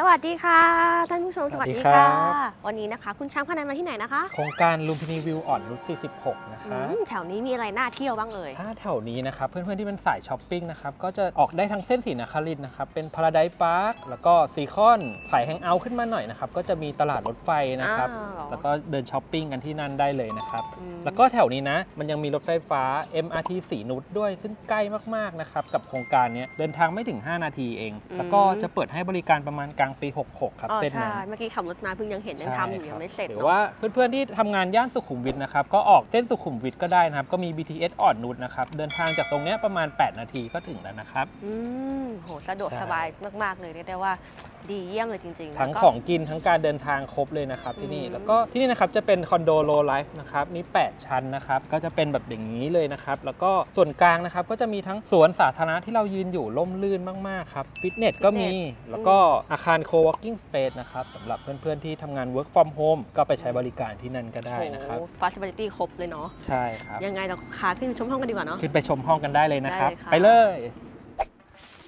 สวัสดีค่ะ ท่านผู้ชมสสวัวัสสดีดีครัค่ะบวันนี้นะคะ คุณช้างพานันมาที่ไหนนะคะโครงการลุมพินีวิวอ่อนรุท46 นะอืคะ มแถวนี้มีอะไรน่าเที่ยวบ้างเอ่ย ถ้าแถวนี้นะครับ เพื่อนๆที่เป็นสายช้อปปิ้งนะครับ ก็จะออกได้ทั้งเส้นสีนครินทร์นะครับ เป็นพาราได s ์พาร์คแล้วก็ซีคอนสายแฮงเอาท์ขึ้นมาหน่อยนะครับ ก็จะมีตลาดรถไฟนะครับ อ้าวเหรอ แล้วก็เดินช้อปปิ้งกันที่นั่นได้เลยนะครับ อืมแล้วก็แถวนี้นะ มันยังมีรถไฟฟ้า MRT สีนุชด้วย ซึ่งใกล้มากๆนะครับ กับโครงการเนี้ยเดินทางไม่ถึง 5 นาทีเอง แล้วก็จะเปิดให้บริการประมาณกลางปี 66 ครับอ๋อเส้น ใช่นั้นเมื่อกี้ขับรถมาเพิ่งยังเห็นยังทำอยู่ใช่ยังครับไม่เสร็จหรือเนาะว่าเพื่อนๆที่ทำงานย่านสุขุมวิทนะครับ ก็ออกเส้นสุขุมวิทก็ได้นะครับ ก็มี BTS อ่อนนุชนะครับ เดินทางจากตรงเนี้ยประมาณ 8 นาทีก็ถึงแล้วนะครับ อืมโหสะดวกใช่ สบายมาก ๆ เลยเรียกได้ว่าดีเยี่ยมเลยจริงๆทั้งแล้วก็ ของกินทั้งการเดินทางครบเลยนะครับที่นี่ อืม แล้วก็ที่นี่นะครับจะเป็นคอนโดโลไลฟ์นะครับนี่8ชั้นนะครับ ก็จะเป็นแบบอย่างนี้เลยนะครับ แล้วก็ส่วนกลางนะครับก็จะมีทั้งสวนสาธารณะที่เรายืนอยู่ร่มรื่นมากๆครับฟิตเนสก็มีแล้วก็อาคาร co-working space นะครับสำหรับเพื่อนๆที่ทำงาน work from home ก็ไปใช้บริการที่นั่นก็ได้นะครับโอ้ฟาซิลิตี้ครบเลยเนาะ ใช่ครับ ยังไงเราคาขึ้นชมห้องกันดีกว่าเนาะ ขึ้นไปชมห้องกันได้เลยนะครับ ได้เลยค่ะ ไปเลย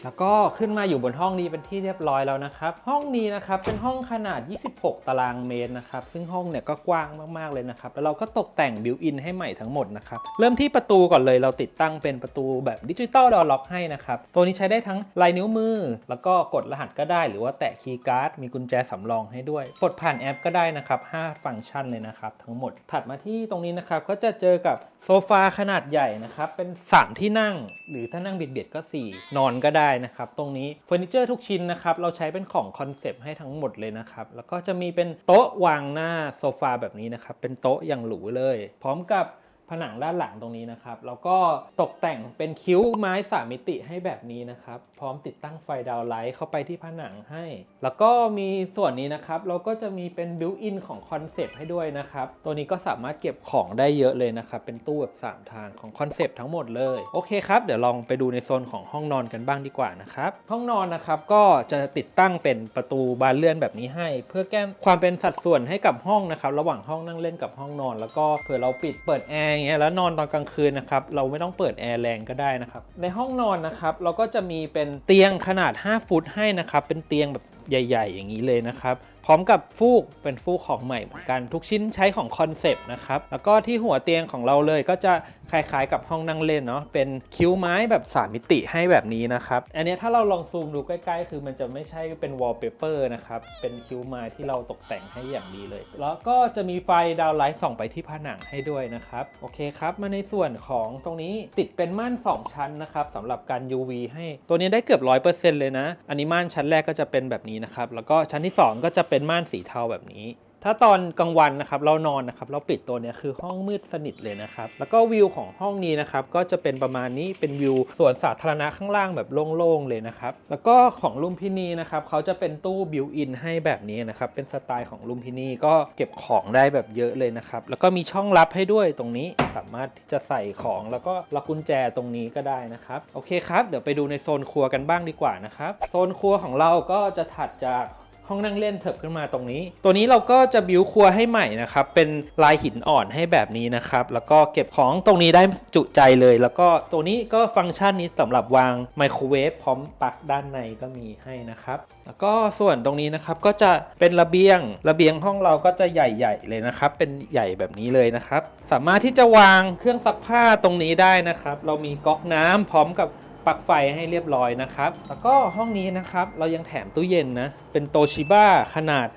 แล้วก็ขึ้นมาอยู่บนห้องนี้เป็นที่เรียบร้อยแล้วนะครับ ห้องนี้นะครับเป็นห้องขนาด 26 ตารางเมตรนะครับ ซึ่งห้องเนี่ยก็กว้างมากๆเลยนะครับ แล้วเราก็ตกแต่งบิวอินให้ใหม่ทั้งหมดนะครับ เริ่มที่ประตูก่อนเลยเราติดตั้งเป็นประตูแบบดิจิตอลดอล็อกให้นะครับ ตัวนี้ใช้ได้ทั้งลายนิ้วมือ แล้วก็กดรหัสก็ได้ หรือว่าแตะคีย์การ์ดมีกุญแจสำรองให้ด้วย กดผ่านแอปก็ได้นะครับ5ฟังก์ชันเลยนะครับทั้งหมด ถัดมาที่ตรงนี้นะครับก็จะเจอกับโซฟาขนาดใหญ่นะครับเป็น 3 ที่นั่ง หรือถ้านั่งเบียดๆก็ 4 นอนก็ได้ได้นะครับตรงนี้เฟอร์นิเจอร์ทุกชิ้นนะครับเราใช้เป็นของคอนเซปต์ให้ทั้งหมดเลยนะครับแล้วก็จะมีเป็นโต๊ะวางหน้าโซฟาแบบนี้นะครับเป็นโต๊ะอย่างหรูเลย พร้อมกับ ผนังด้านหลังตรงนี้นะครับ แล้วก็ตกแต่งเป็นคิ้วไม้สามมิติให้แบบนี้นะครับ พร้อมติดตั้งไฟดาวน์ไลท์เข้าไปที่ผนังให้ แล้วก็มีส่วนนี้นะครับ เราก็จะมีเป็นบิวอินของคอนเซปต์ให้ด้วยนะครับ ตัวนี้ก็สามารถเก็บของได้เยอะเลยนะครับ เป็นตู้แบบ3ทางของคอนเซปต์ทั้งหมดเลย โอเคครับ เดี๋ยวลองไปดูในโซนของห้องนอนกันบ้างดีกว่านะครับ ห้องนอนนะครับก็จะติดตั้งเป็นประตูบานเลื่อนแบบนี้ให้ เพื่อแก้ความเป็นสัดส่วนให้กับห้องนะครับ ระหว่างห้องนั่งเล่นกับห้องนอน แล้วก็เผื่อเราปิดเปิดแอร์เงี้ยแล้วนอนตอนกลางคืนนะครับเราไม่ต้องเปิดแอร์แรงก็ได้นะครับในห้องนอนนะครับเราก็จะมีเป็นเตียงขนาด 5 ฟุตให้นะครับเป็นเตียงแบบใหญ่ ๆ อย่างนี้เลยนะครับ ร้อมกับฟูกเป็นฟูกของใหม่เหมือนกันทุกชิ้นใช้ของคอนเซปต์นะครับ แล้วก็ที่หัวเตียงของเราเลยก็จะคล้ายๆกับห้องนั่งเล่นเนาะเป็นคิ้วไม้แบบ 3 มิติให้แบบนี้นะครับ อันนี้ถ้าเราลองซูมดูใกล้ๆ คือมันจะไม่ใช่เป็นวอลเปเปอร์นะครับ เป็นคิ้วไม้ที่เราตกแต่งให้อย่างดีเลย แล้วก็จะมีไฟดาวไลท์ส่องไปที่ผนังให้ด้วยนะครับ โอเคครับ มาในส่วนของตรงนี้ติดเป็นม่าน 2 ชั้นนะครับสำหรับการ UV ให้ตัวนี้ได้เกือบ 100%เลยนะ อันนี้ม่านชั้นแรกก็จะเป็นแบบนี้นะครับแล้วก็ชั้นที่ 2 ก็จะเป็น็นม่านสีเทาแบบนี้ ถ้าตอนกลางวันนะครับเรานอนนะครับเราปิดตัวเนี้ยคือห้องมืดสนิทเลยนะครับ แล้วก็วิวของห้องนี้นะครับก็จะเป็นประมาณนี้เป็นวิวสวนสาธารณะข้างล่างแบบโล่งๆเลยนะครับ แล้วก็ของลุมพินีนะครับเขาจะเป็นตู้บิวอินให้แบบนี้นะครับเป็นสไตล์ของลุมพินีก็เก็บของได้แบบเยอะเลยนะครับแล้วก็มีช่องลับให้ด้วยตรงนี้สามารถที่จะใส่ของแล้วก็ล็อกกุญแจตรงนี้ก็ได้นะครับโอเคครับเดี๋ยวไปดูในโซนครัวกันบ้างดีกว่านะครับโซนครัวของเราก็จะถัดจาก ห้องนั่งเล่นเถิบขึ้นมาตรงนี้ ตัวนี้เราก็จะบิวครัวให้ใหม่นะครับ เป็นลายหินอ่อนให้แบบนี้นะครับ แล้วก็เก็บของตรงนี้ได้จุใจเลย แล้วก็ตัวนี้ก็ฟังก์ชันนี้สำหรับวางไมโครเวฟพร้อมปลั๊กด้านในก็มีให้นะครับ แล้วก็ส่วนตรงนี้นะครับก็จะเป็นระเบียง ระเบียงห้องเราก็จะใหญ่ ๆ เลยนะครับ เป็นใหญ่แบบนี้เลยนะครับ สามารถที่จะวางเครื่องซักผ้าตรงนี้ได้นะครับ เรามีก๊อกน้ำพร้อมกับ ปลั๊กไฟให้เรียบร้อยนะครับ แล้วก็ห้องนี้นะครับเรายังแถมตู้เย็นนะ เป็นโตชิบ้าขนาด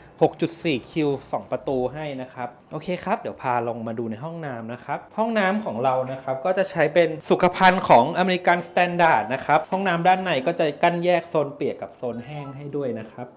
6.4 คิว 2 ประตูให้นะครับ โอเคครับ เดี๋ยวพาลงมาดูในห้องน้ำนะครับ ห้องน้ำของเรานะครับ ก็จะใช้เป็นสุขภัณฑ์ของอเมริกันสแตนดาร์ดนะครับ ห้องน้ำด้านในก็จะกั้นแยกโซนเปียกกับโซนแห้งให้ด้วยนะครับ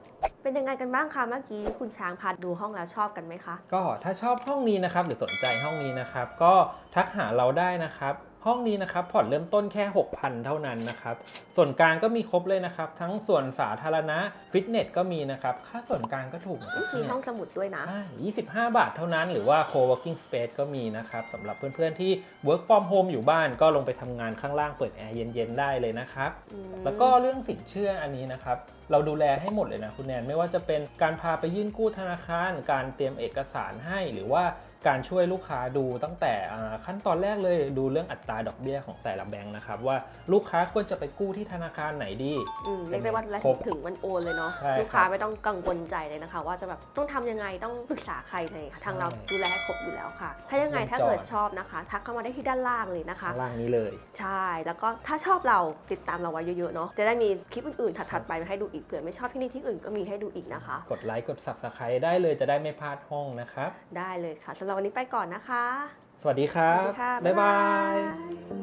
เป็นยังไงกันบ้างคะเมื่อกี้คุณช้างพาดูห้องแล้วชอบกันไหมคะ ก็ถ้าชอบห้องนี้นะครับหรือสนใจห้องนี้นะครับ ก็ทักหาเราได้นะครับ ห้องนี้นะครับผ่อนเริ่มต้นแค่ 6,000 เท่านั้นนะครับ ส่วนกลางก็มีครบเลยนะครับ ทั้งส่วนสาธารณะฟิตเนสก็มีนะครับ ค่าส่วนกลางก็ถูกนะครับมีเนี่ยห้องสมุดด้วยนะใช่25 บาทเท่านั้น หรือว่า co-working space ก็มีนะครับสำหรับเพื่อนๆที่ work from home อยู่บ้านก็ลงไปทำงานข้างล่างเปิดแอร์เย็นๆได้เลยนะครับอืมแล้วก็เรื่องสินเชื่ออันนี้นะครับเราดูแลให้หมดเลยนะคุณแนนไม่ว่าจะเป็นการพาไปยื่นกู้ธนาคาร การเตรียมเอกสารให้หรือว่า การช่วยลูกค้าดูตั้งแต่อ่าขั้นตอนแรกเลยดูเรื่องอัตราดอกเบี้ยของแต่ละแบงค์นะครับ ว่าลูกค้าควรจะไปกู้ที่ธนาคารไหนดีอืมเรียกได้ว่าและครบถึงวันโอนเลยเนาะใช่ลูกค้าครับไม่ต้องกังวลใจเลยนะคะ ว่าจะแบบต้องทำยังไงต้องปรึกษาใครเลยทางเราดูแลให้ครบอยู่แล้วค่ะ ถ้ายังไงวงจรถ้าเกิดชอบนะคะ ทักเข้ามาได้ที่ด้านล่างเลยนะคะข้างล่างนี้เลย ใช่แล้วก็ถ้าชอบเราติดตามเราไว้เยอะๆเนาะจะได้มีคลิปอื่นๆถัดๆไปมาให้ดูอีกเผื่อไม่ชอบที่นี่ที่อื่นก็มีให้ดูอีกนะคะ กดไลค์กด subscribe ได้เลยจะได้ไม่พลาดห้องนะครับได้เลยค่ะสำหรับวันนี้ไปก่อนนะคะ สวัสดีครับสวัสดีค่ะบ๊ายบายบ๊ายบาย